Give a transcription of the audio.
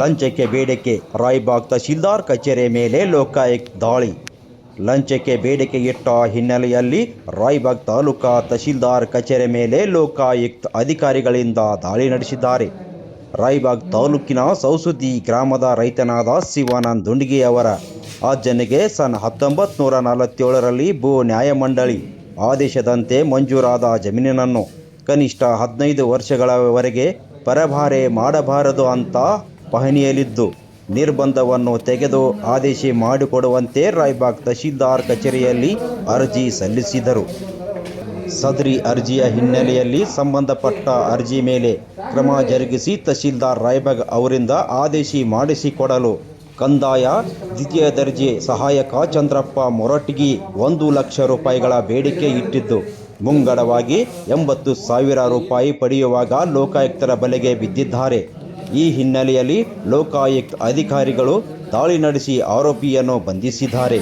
ಲಂಚಕ್ಕೆ ಬೇಡಿಕೆ ರಾಯ್ಬಾಗ್ ತಹಶೀಲ್ದಾರ್ ಕಚೇರಿ ಮೇಲೆ ಲೋಕಾಯುಕ್ತ ದಾಳಿ. ಲಂಚಕ್ಕೆ ಬೇಡಿಕೆ ಇಟ್ಟ ಹಿನ್ನೆಲೆಯಲ್ಲಿ ರಾಯ್ಬಾಗ್ ತಾಲೂಕಾ ತಹಶೀಲ್ದಾರ್ ಕಚೇರಿ ಮೇಲೆ ಲೋಕಾಯುಕ್ತ ಅಧಿಕಾರಿಗಳಿಂದ ದಾಳಿ ನಡೆಸಿದ್ದಾರೆ. ರಾಯ್ಬಾಗ್ ತಾಲೂಕಿನ ಸೌಸುದ್ದಿ ಗ್ರಾಮದ ರೈತನಾದ ಶಿವಾನಂದ್ ದುಂಡಗಿಯವರ ಅಜ್ಜನಿಗೆ ಸನ್ ಹತ್ತೊಂಬತ್ತು ನೂರ ನಲವತ್ತೇಳರಲ್ಲಿ ಭೂ ನ್ಯಾಯಮಂಡಳಿ ಆದೇಶದಂತೆ ಮಂಜೂರಾದ ಜಮೀನನ್ನು ಕನಿಷ್ಠ ಹದಿನೈದು ವರ್ಷಗಳವರೆಗೆ ಪರಭಾರೆ ಮಾಡಬಾರದು ಅಂತ ಪಹಣಿಯಲಿದ್ದು ನಿರ್ಬಂಧವನ್ನು ತೆಗೆದು ಆದೇಶ ಮಾಡಿಕೊಡುವಂತೆ ರಾಯ್ಬಾಗ್ ತಹಶೀಲ್ದಾರ್ ಕಚೇರಿಯಲ್ಲಿ ಅರ್ಜಿ ಸಲ್ಲಿಸಿದರು. ಸದರಿ ಅರ್ಜಿಯ ಹಿನ್ನೆಲೆಯಲ್ಲಿ ಸಂಬಂಧಪಟ್ಟ ಅರ್ಜಿ ಮೇಲೆ ಕ್ರಮ ಜರುಗಿಸಿ ತಹಶೀಲ್ದಾರ್ ರಾಯ್ಬಾಗ್ ಅವರಿಂದ ಆದೇಶ ಮಾಡಿಸಿಕೊಡಲು ಕಂದಾಯ, ದ್ವಿತೀಯ ದರ್ಜೆ ಸಹಾಯಕ ಚಂದ್ರಪ್ಪ ಮೊರಟಗಿ ಒಂದು ಲಕ್ಷ ರೂಪಾಯಿಗಳ ಬೇಡಿಕೆ ಇಟ್ಟಿದ್ದು. ಮುಂಗಡವಾಗಿ ಎಂಬತ್ತು ಸಾವಿರ ರೂಪಾಯಿ ಪಡೆಯುವಾಗ ಲೋಕಾಯುಕ್ತರ ಬಲೆಗೆ ಬಿದ್ದಿದ್ದಾರೆ. ಈ ಹಿನ್ನೆಲೆಯಲ್ಲಿ ಲೋಕಾಯುಕ್ತ ಅಧಿಕಾರಿಗಳು ದಾಳಿ ನಡೆಸಿ ಆರೋಪಿಯನ್ನು ಬಂಧಿಸಿದ್ದಾರೆ.